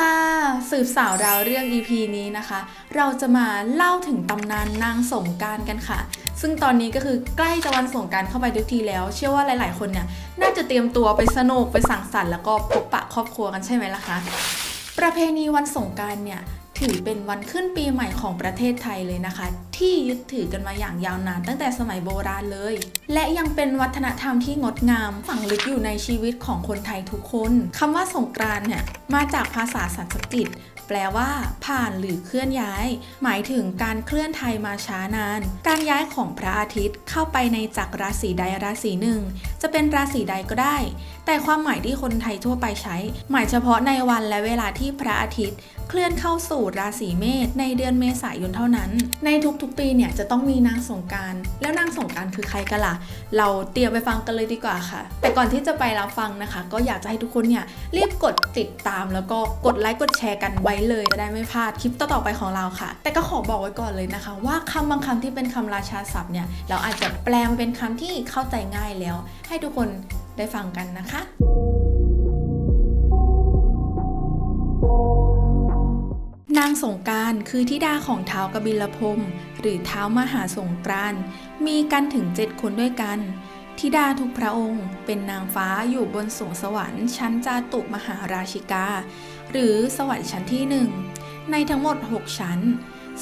ค่ะ สืบสาวราวเรื่อง EP นี้นะคะ เราจะมาเล่าถึงตำนานนางสงการกันค่ะ ซึ่งตอนนี้ก็คือใกล้จะวันสงการเข้าไปทุกทีแล้ว เชื่อว่าหลาย ๆ คนเนี่ยน่าจะเตรียมตัวไปสนุกไปสังสรรค์แล้วก็พบปะครอบครัวกันใช่ไหมล่ะคะ ประเพณีวันสงการเนี่ยถือเป็นวันขึ้นปีใหม่ของประเทศไทยเลยนะคะ ที่ยึดถือกันมาอย่างยาวนานตั้งแต่สมัยโบราณเลย และยังเป็นวัฒนธรรมที่งดงามฝังลึกอยู่ในชีวิตของคนไทยทุกคน คำว่าสงกรานต์เนี่ยมาจากภาษาสันสกฤตแปลว่า ผ่านหรือเคลื่อนย้าย หมายถึงการเคลื่อนไทยมาช้านาน การย้ายของพระอาทิตย์เข้าไปในจักรราศีใดราศีหนึ่ง จะเป็นราศีใดก็ได้ แต่ความหมายที่คนไทยทั่วไปใช้ หมายเฉพาะในวันและเวลาที่พระอาทิตย์ เคลื่อนเข้าสู่ราศีเมษในเดือนเมษายนเท่านั้น ในทุกๆปีเนี่ยจะต้องมีนางสงการ แล้วนางสงการคือใครกันล่ะ เราเตรียมไปฟังกันเลยดีกว่าค่ะ แต่ก่อนที่จะไปรับฟังนะคะ ก็อยากจะให้ทุกคนเนี่ยรีบกดติดตามแล้วก็กดไลค์กดแชร์กันไว้เลยจะได้ไม่พลาดคลิปต่อๆไปของเราค่ะ แต่ก็ขอบอกไว้ก่อนเลยนะคะ ว่าคำบางคำที่เป็นคำราชาศัพท์เนี่ยเราอาจจะแปลมเป็นคำที่เข้าใจง่ายแล้ว ให้ทุกคน ได้ฟังกันนะคะ นางสงการคือธิดาของเท้ากบิลพมหรือเท้ามหาสงกรานมีกันถึงเจ็ดคนด้วยกันธิดาทุกพระองค์ เป็นนางฟ้าอยู่บนสวงสวรรค์ชั้นจาตุมหาราชิกา หรือสวรรค์ชั้นที่หนึ่งในทั้งหมด 6 ชั้น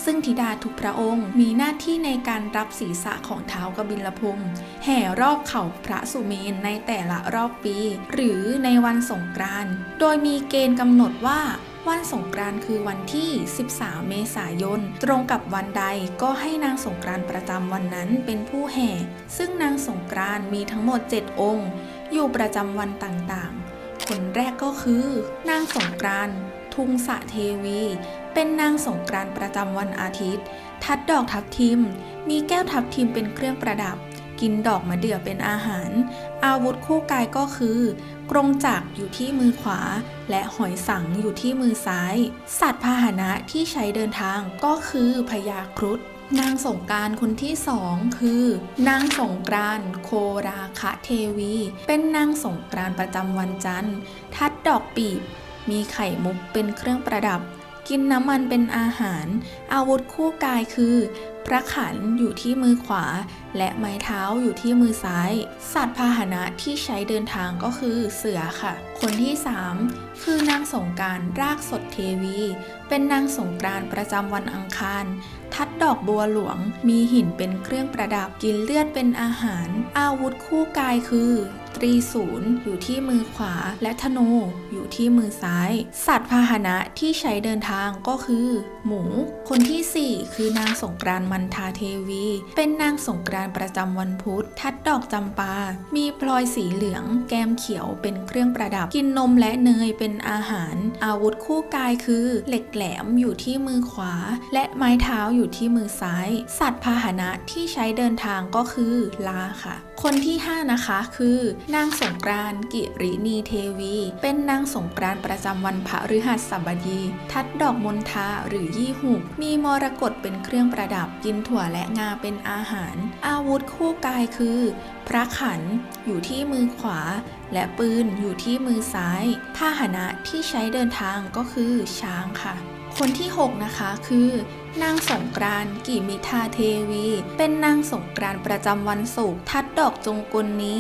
ซึ่งธิดาทุกพระองค์มีหน้าที่ในการรับศีรษะของเท้ากบิลพรหมแห่รอบเขาพระสุเมนในแต่ละรอบปี หรือในวันสงกรานต์โดยมีเกณฑ์กำหนดว่าวันสงกรานต์คือวันที่ 13 เมษายน ตรงกับวันใดก็ให้นางสงกรานต์ประจำวันนั้นเป็นผู้แห่ ซึ่งนางสงกรานต์มีทั้งหมด 7 องค์ อยู่ประจำวันต่างๆ คนแรกก็คือ นางสงกรานต์ ทุงสะเทวี เป็นนางสงกรานต์ประจำวันอาทิตย์ ทัดดอกทับทิม มีแก้วทับทิมเป็นเครื่องประดับ กินดอกมะเดื่อเป็นอาหาร อาวุธคู่กายก็คือ กรงจักรอยู่ที่มือขวา และหอยสังอยู่ที่มือซ้าย สัตว์พาหนะที่ใช้เดินทางก็คือพญาครุฑนางสงการคนที่สองคือ นางสงกรานโคราคะเทวี เป็นนางสงกรานประจำวันจันทร์ ทัดดอกปีบ มีไข่มุกเป็นเครื่องประดับ กินน้ำมันเป็นอาหาร อาวุธคู่กายคือ พระขันอยู่ที่มือขวา และไม้เท้าอยู่ที่มือซ้าย สัตว์พาหนะที่ใช้เดินทางก็คือเสือค่ะ คนที่ 3 คือนางสงการรากสดเทวี เป็นนางสงกานต์ประจำวันอังคารทัดดอกบัวหลวงมีหินเป็นเครื่องประดับกินเลือดเป็นอาหาร อาวุธคู่กายคือ ตรีศูนย์อยู่ที่มือขวา และธนูอยู่ที่มือซ้าย สัตว์พาหนะที่ใช้เดินทางก็คือ หมู คนทีสี่ 4 คือนางสงกรานมันทาเทวี เป็นนางสงกรานประจำวันพุธ ทัดดอกจำปา มีพลอยสีเหลือง แก้มเขียวเป็นเครื่องประดับ กินนมและเนยเป็นอาหาร อาวุธคู่กายคือ เหล็กแหลมอยู่ที่มือขวา และไม้เท้าอยู่ที่มือซ้าย สัตว์พาหนะที่ใช้เดินทางก็คือลาค่ะ คนที่ 5 นะคะคือนางสงกรานต์กิรินีเทวี เป็นนางสงกรานต์ประจำวันพฤหัสบดี ทัดดอกมณฑาหรือยี่หุก มีมรกตเป็นเครื่องประดับ กินถั่วและงาเป็นอาหาร อาวุธคู่กายคือ พระขันอยู่ที่มือขวา และปืนอยู่ที่มือซ้าย พาหนะที่ใช้เดินทางก็คือช้างค่ะคนที่ 6 นะคะคือนางสงกรานต์กิมิทาเทวี เป็นนางสงกรานต์ประจำวันศุกร์ทัดดอกจงกลนี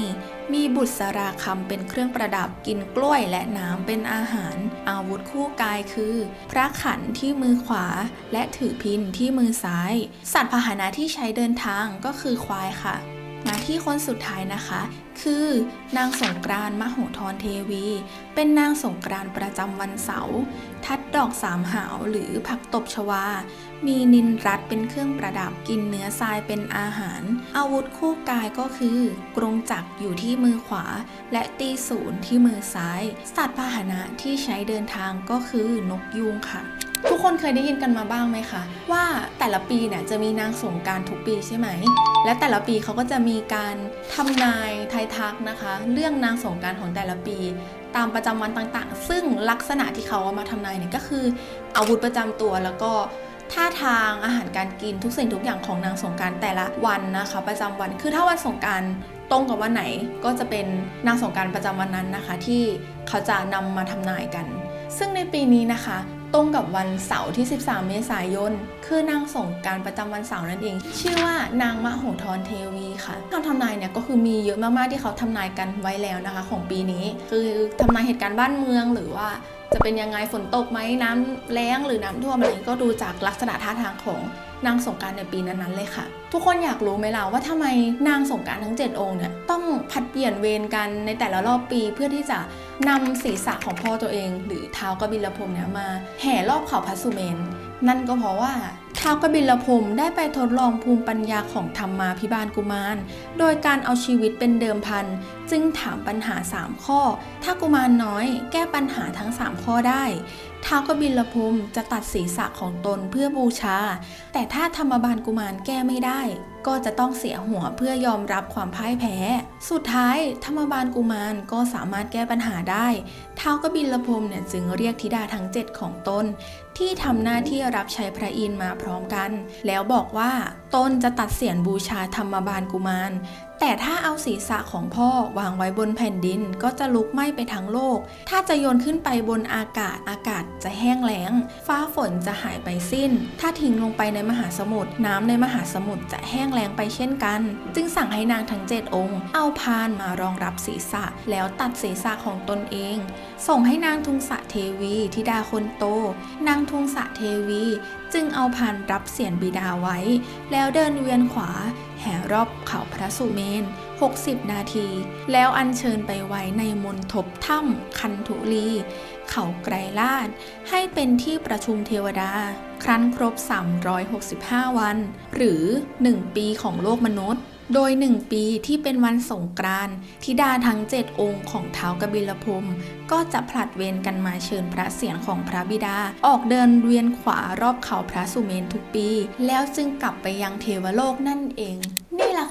มีบุตรสราคำเป็นเครื่องประดับกินกล้วยและน้ำเป็นอาหาร อาวุธคู่กายคือ พระขันที่มือขวา และถือพินที่มือซ้าย สัตว์พาหนะที่ใช้เดินทางก็คือควายค่ะ มาที่คนสุดท้ายนะคะ คือนางสงกรานต์มโหธรเทวี เป็นนางสงกรานต์ประจำวันเสาร์ทัดดอกสามหาวหรือผักตบชวา มีนินรัตเป็นเครื่องประดับกินเนื้อทรายเป็นอาหาร อาวุธคู่กายก็คือ กรงจักรอยู่ที่มือขวา และตีศูนย์ที่มือซ้าย สัตว์พาหนะที่ใช้เดินทางก็คือนกยูงค่ะ ทุกคนเคยได้ยินกันมาบ้างไหมคะ ว่าแต่ละปีเนี่ยจะมีนางสงการทุกปีใช่ไหม และแต่ละปีเขาก็จะมีการทำนายทายทักนะคะ เรื่องนางสงการของแต่ละปี ตามประจำวันต่างๆ ซึ่งลักษณะที่เขาเอามาทำนายเนี่ยก็คือ อาวุธประจำตัวแล้วก็ท่าทางอาหารการกินทุกสิ่งทุกอย่างของนางสงการแต่ละวันนะคะ ประจำวันคือถ้าวันสงการตรงกับวันไหนก็จะเป็นนางสงการประจำวันนั้นนะคะ ที่เขาจะนำมาทำนายกัน ซึ่งในปีนี้นะคะ ตรงกับวันเสาร์ที่ 13 เมษายน คือนางสงการประจำวันเสาร์นั่นเอง ชื่อว่านางมโหธรเทวีค่ะคำทำนายเนี่ยก็คือมีเยอะมากๆที่เขาทำนายกันไว้แล้วนะคะ ของปีนี้ คือทำนายเหตุการณ์บ้านเมืองหรือว่า จะเป็นยังไงฝนตกไหมน้ำแล้งหรือน้ำท่วมอะไรก็ดูจากลักษณะท่าทางของนางสงการในปีนั้นๆเลยค่ะ ทุกคนอยากรู้ไหมล่ะว่าทำไมนางสงการทั้ง 7 องค์เนี่ยต้องผัดเปลี่ยนเวรกันในแต่ละรอบปีเพื่อที่จะนำศีรษะของพ่อตัวเอง หรือเท้าวกบิลพรมเนี่ยมาแห่รอบเขาพระสุเมน นั่นก็เพราะว่าท้าวกบิลพรมได้ไปทดลองภูมิปัญญาของธรรมมาพิบาลกุมาร โดยการเอาชีวิตเป็นเดิมพัน จึงถามปัญหา 3 ข้อ ถ้ากุมารน้อยแก้ปัญหาทั้ง 3 ข้อได้ท้าวกบิลพรมจะตัดศีรษะของตนเพื่อบูชา แต่ถ้าธรรมบาลกุมารแก้ไม่ได้ ก็จะต้องเสียหัวเพื่อยอมรับความพ่ายแพ้ สุดท้ายธรรมบาลกุมารก็สามารถแก้ปัญหาได้ท้าวกบิลพรมเนี่ยจึงเรียกธิดาทั้ง 7 ของตน ที่ทำหน้าที่รับใช้พระอินทร์มาพร้อมกัน แล้วบอกว่าตนจะตัดเสียนบูชาธรรมบาลกุมาร แต่ถ้าเอาศีรษะของพ่อวางไว้บนแผ่นดินก็จะลุกไหม้ไปทั้งโลก ถ้าจะโยนขึ้นไปบนอากาศอากาศจะแห้งแล้ง ฟ้าฝนจะหายไปสิ้น ถ้าทิ้งลงไปในมหาสมุทรน้ำในมหาสมุทรจะแห้งแล้งไปเช่นกัน จึงสั่งให้นางทั้ง7องค์ เอาพานมารองรับศีรษะ แล้วตัดศีรษะของตนเอง ส่งให้นางทุงสะเทวีธิดาคนโต นางทุงสะเทวีจึงเอาพานรับเสียนบิดาไว้ แล้วเดินเวียนขวา แห่รอบเขาพระสุเมน 60 นาที แล้วอัญเชิญไปไว้ในมณฑปถ้ำคันธุลี เขาไกรลาด ให้เป็นที่ประชุมเทวดา ครั้นครบ 365 วัน หรือ 1 ปีของโลกมนุษย์ โดย 1 ปีที่เป็นวันสงกรานต์ธิดาทั้ง 7 องค์ของเท้ากบิลพรมก็จะผลัดเวรกันมาเชิญพระเสียรของพระบิดา ออกเดินเวียนขวารอบเขาพระสุเมนทุกปี แล้วจึงกลับไปยังเทวโลกนั่นเอง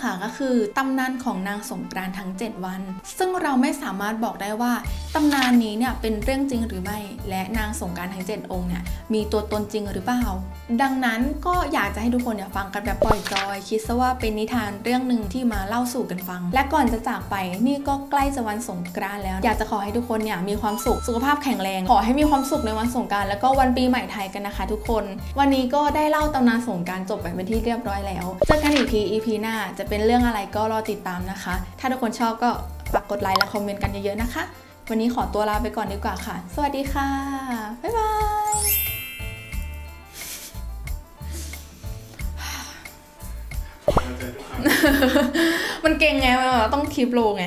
ค่ะก็คือตำนานของนางสงกรานทั้ง 7 วัน ซึ่งเราไม่สามารถบอกได้ว่าตำนานนี้เนี่ยเป็นเรื่องจริงหรือไม่ และนางสงกรานทั้ง 7 องค์เนี่ยมีตัวตนจริงหรือเปล่า ดังนั้นก็อยากจะให้ทุกคนเนี่ยฟังกันแบบปล่อยจอย คิดซะว่าเป็นนิทานเรื่องหนึ่งที่มาเล่าสู่กันฟัง และก่อนจะจากไปนี่ก็ใกล้จะวันสงกรานแล้ว อยากจะขอให้ทุกคนเนี่ยมีความสุขสุขภาพแข็งแรง ขอให้มีความสุขในวันสงกรานแล้วก็วันปีใหม่ไทยกันนะคะ ทุกคน วันนี้ก็ได้เล่าตำนานสงกรารจบไปเป็นที่เรียบร้อยแล้วเจอกันอีกที EP หน้าจะเป็นเรื่องอะไรก็รอติดตามนะคะ ถ้าทุกคนชอบก็ฝากกดไลค์และคอมเมนต์กันเยอะๆนะคะ วันนี้ขอตัวลาไปก่อนดีกว่าค่ะ สวัสดีค่ะ บ๊ายบายมันเก่งไงมันแบบว่าต้องคลิปโลไง